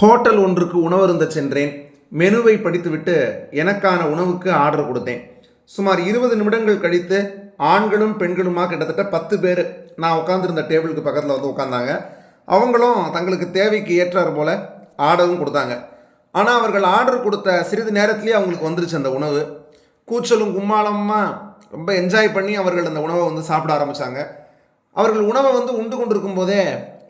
Hotel ஒன்றுக்கு உணவருந்த சென்றேன். மெனுவை படித்துவிட்டு எனக்கான உணவுக்கு ஆர்டர் கொடுத்தேன். சுமார் இருபது நிமிடங்கள் கழித்து ஆண்களும் பெண்களுமா கிட்டத்தட்ட பத்து பேர் நான் உட்காந்துருந்த டேபிளுக்கு பக்கத்தில் வந்து உட்காந்தாங்க அவங்களும் தங்களுக்கு தேவைக்கு ஏற்றார் போல ஆர்டரும் கொடுத்தாங்க. ஆனால் அவர்கள் ஆர்டர் கொடுத்த சிறிது நேரத்துலேயே அவங்களுக்கு வந்துருச்சு அந்த உணவு. கூச்சலும் கும்மாளமாக ரொம்ப என்ஜாய் பண்ணி அவர்கள் அந்த உணவை வந்து சாப்பிட ஆரம்பித்தாங்க அவர்கள் உணவை வந்து உண்டு கொண்டிருக்கும் போதே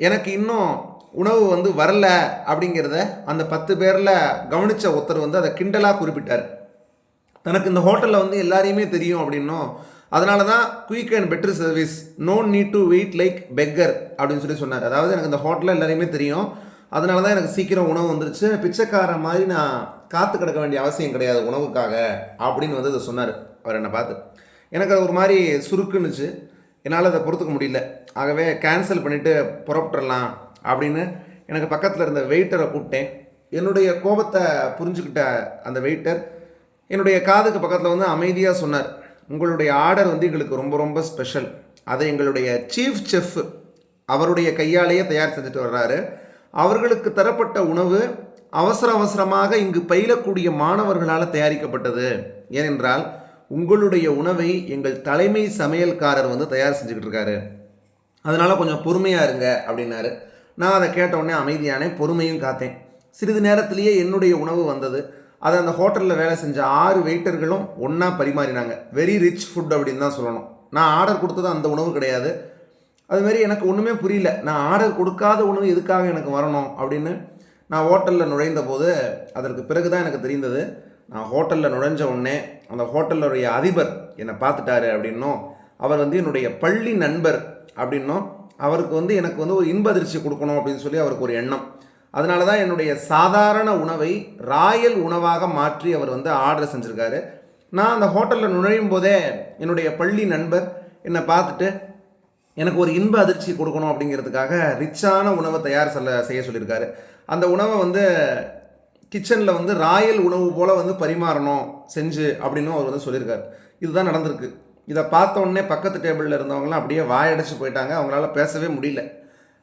எனக்கு இன்னும் உணவு வந்து வரல அப்படிங்கிறத அந்த பத்து பேரில் கவனித்த ஒருத்தர் வந்து அதை கிண்டலாக குறிப்பிட்டார். தனக்கு இந்த ஹோட்டலில் வந்து எல்லாரையுமே தெரியும் அப்படின்னும். அதனால தான் quick and better service no need to wait like beggar அப்படின்னு சொல்லி சொன்னார். அதாவது எனக்கு இந்த ஹோட்டலில் எல்லாரையுமே தெரியும். அதனால தான் எனக்கு சீக்கிரம் உணவு வந்துருச்சு. பிச்சைக்கார மாதிரி நான் காத்து கிடக்க வேண்டிய அவசியம் கிடையாது உணவுக்காக அப்படின்னு வந்து அதை சொன்னார். அவர் என்னை பார்த்து. எனக்கு அது ஒரு மாதிரி சுருக்குன்னுச்சு. என்னால் அதை பொறுத்துக்க முடியல. ஆகவே கேன்சல் பண்ணிவிட்டு புறப்பட்டுடலாம் அப்படின்னு எனக்கு பக்கத்தில் இருந்த வெயிட்டரை கூப்பிட்டேன். என்னுடைய கோபத்தை புரிஞ்சுக்கிட்ட அந்த வெயிட்டர் என்னுடைய காதுக்கு பக்கத்தில் வந்து அமைதியாக சொன்னார். உங்களுடைய ஆர்டர் வந்து எங்களுக்கு ரொம்ப ரொம்ப ஸ்பெஷல் அதை எங்களுடைய சீஃப் செஃப் அவருடைய கையாலேயே தயார் செஞ்சுட்டு வர்றாரு. அவர்களுக்கு தரப்பட்ட உணவு அவசர அவசரமாக இங்கு பயிலக்கூடிய மாணவர்களால் தயாரிக்கப்பட்டது. ஏனென்றால் உங்களுடைய உணவை எங்கள் தலைமை சமையல்காரர் வந்து தயார் செஞ்சுக்கிட்டு இருக்காரு. அதனால் கொஞ்சம் பொறுமையாக இருங்க அப்படின்னாரு. நான் அதை கேட்ட உடனே பொறுமையும் காத்தேன். சிறிது நேரத்திலேயே என்னுடைய உணவு வந்தது. அதை அந்த ஹோட்டலில் வேலை செஞ்ச ஆறு வெயிட்டர்களும் ஒன்றா பரிமாறினாங்க. வெரி ரிச் ஃபுட் அப்படின்னு தான் சொல்லணும். நான் ஆர்டர் கொடுத்தது அந்த உணவு கிடையாது. அதுமாரி எனக்கு ஒன்றுமே புரியல. நான் ஆர்டர் கொடுக்காத உணவு எதுக்காக எனக்கு வரணும் அப்படின்னு நான் ஹோட்டலில் நுழைந்த போது அதற்கு பிறகு தான் எனக்கு தெரிந்தது. நான் ஹோட்டலில் நுழைஞ்ச உடனே அந்த ஹோட்டலுடைய அதிபர் என்னை பார்த்துட்டாரு அப்படின்னும் அவர் வந்து என்னுடைய பள்ளி நண்பர் அப்படின்னும் அவருக்கு வந்து எனக்கு வந்து ஒரு இன்ப அதிர்ச்சி கொடுக்கணும் அப்படின்னு சொல்லி அவருக்கு ஒரு எண்ணம். அதனால தான் என்னுடைய சாதாரண உணவை ராயல் உணவாக மாற்றி அவர் வந்து ஆர்டர் செஞ்சுருக்காரு. நான் அந்த ஹோட்டலில் நுழையும் போதே என்னுடைய பள்ளி நண்பர் என்னை பார்த்துட்டு எனக்கு ஒரு இன்ப அதிர்ச்சி கொடுக்கணும் அப்படிங்கிறதுக்காக ரிச்சான உணவை தயார் சொல்ல செய்ய சொல்லியிருக்காரு. அந்த உணவை வந்து கிச்சனில் வந்து ராயல் உணவு போல் வந்து பரிமாறணும் செஞ்சு அப்படின்னு அவர் வந்து சொல்லியிருக்காரு. இதுதான் நடந்திருக்கு. இதை பார்த்த உடனே பக்கத்து டேபிளில் இருந்தவங்களாம் அப்படியே வாயடைச்சு போயிட்டாங்க. அவங்களால பேசவே முடியல.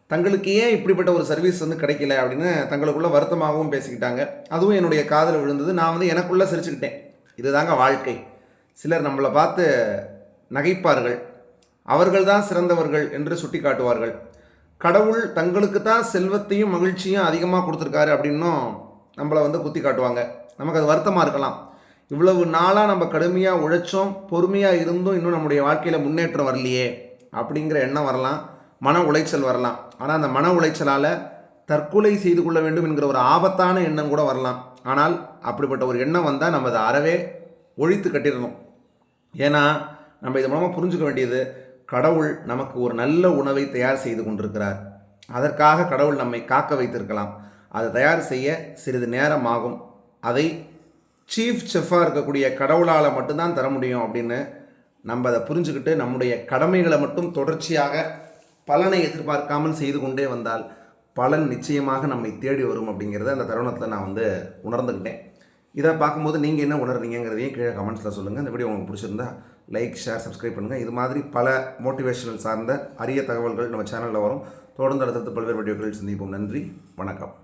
தங்களுக்கு ஏன் இப்படிப்பட்ட ஒரு சர்வீஸ் வந்து கிடைக்கல அப்படின்னு தங்களுக்குள்ள வருத்தமாகவும் பேசிக்கிட்டாங்க. அதுவும் என்னுடைய காதில் விழுந்தது. நான் வந்து எனக்குள்ளே சிரிச்சுக்கிட்டேன். இதுதாங்க வாழ்க்கை. சிலர் நம்மளை பார்த்து நகைப்பார்கள். அவர்கள் தான் சிறந்தவர்கள் என்று சுட்டி காட்டுவார்கள் கடவுள் தங்களுக்கு தான் செல்வத்தையும் மகிழ்ச்சியும் அதிகமாக கொடுத்துருக்காரு அப்படின்னும் நம்மளை வந்து குத்தி காட்டுவாங்க நமக்கு அது வருத்தமாக இருக்கலாம். இவ்வளவு நாளாக நம்ம கடுமையாக உழைச்சோம் பொறுமையாக இருந்தும் இன்னும் நம்முடைய வாழ்க்கையில் முன்னேற்றம் வரலையே அப்படிங்கிற எண்ணம் வரலாம் மன உளைச்சல் வரலாம். ஆனால் அந்த மன உளைச்சலால் தற்கொலை செய்து கொள்ள வேண்டும் என்கிற ஒரு ஆபத்தான எண்ணம் கூட வரலாம். ஆனால் அப்படிப்பட்ட ஒரு எண்ணம் வந்தால் நம்ம அதை அறவே ஒழித்து கட்டிடணும். ஏன்னா நம்ம இது மூலமாக புரிஞ்சுக்க வேண்டியது கடவுள் நமக்கு ஒரு நல்ல உணவை தயார் செய்து கொண்டிருக்கிறார். அதற்காக கடவுள் நம்மை காக்க வைத்திருக்கலாம். அதை தயார் செய்ய சிறிது நேரம் ஆகும். அதை சீஃப் செஃப்பாக இருக்கக்கூடிய கடவுளால் மட்டும்தான் தர முடியும் அப்படின்னு நம்ம அதை புரிஞ்சுக்கிட்டு நம்முடைய கடமைகளை மட்டும் தொடர்ச்சியாக பலனை எதிர்பார்க்காமல் செய்து கொண்டே வந்தால் பலன் நிச்சயமாக நம்மை தேடி வரும் அப்படிங்கிறத அந்த தருணத்தில் நான் வந்து உணர்ந்துக்கிட்டேன். இதை பார்க்கும்போது நீங்கள் என்ன உணர்றீங்கிறதையும் கீழே கமெண்ட்ஸில் சொல்லுங்கள் இந்த வீடியோ உங்களுக்கு பிடிச்சிருந்தா லைக் ஷேர் சப்ஸ்கிரைப் பண்ணுங்கள் இது மாதிரி பல மோட்டிவேஷனல் சார்ந்த அரிய தகவல்கள் நம்ம சேனலில் வரும். தொடர்ந்து அடுத்தடுத்து பல்வேறு வீடியோக்களில் சந்திப்போம். நன்றி. வணக்கம்.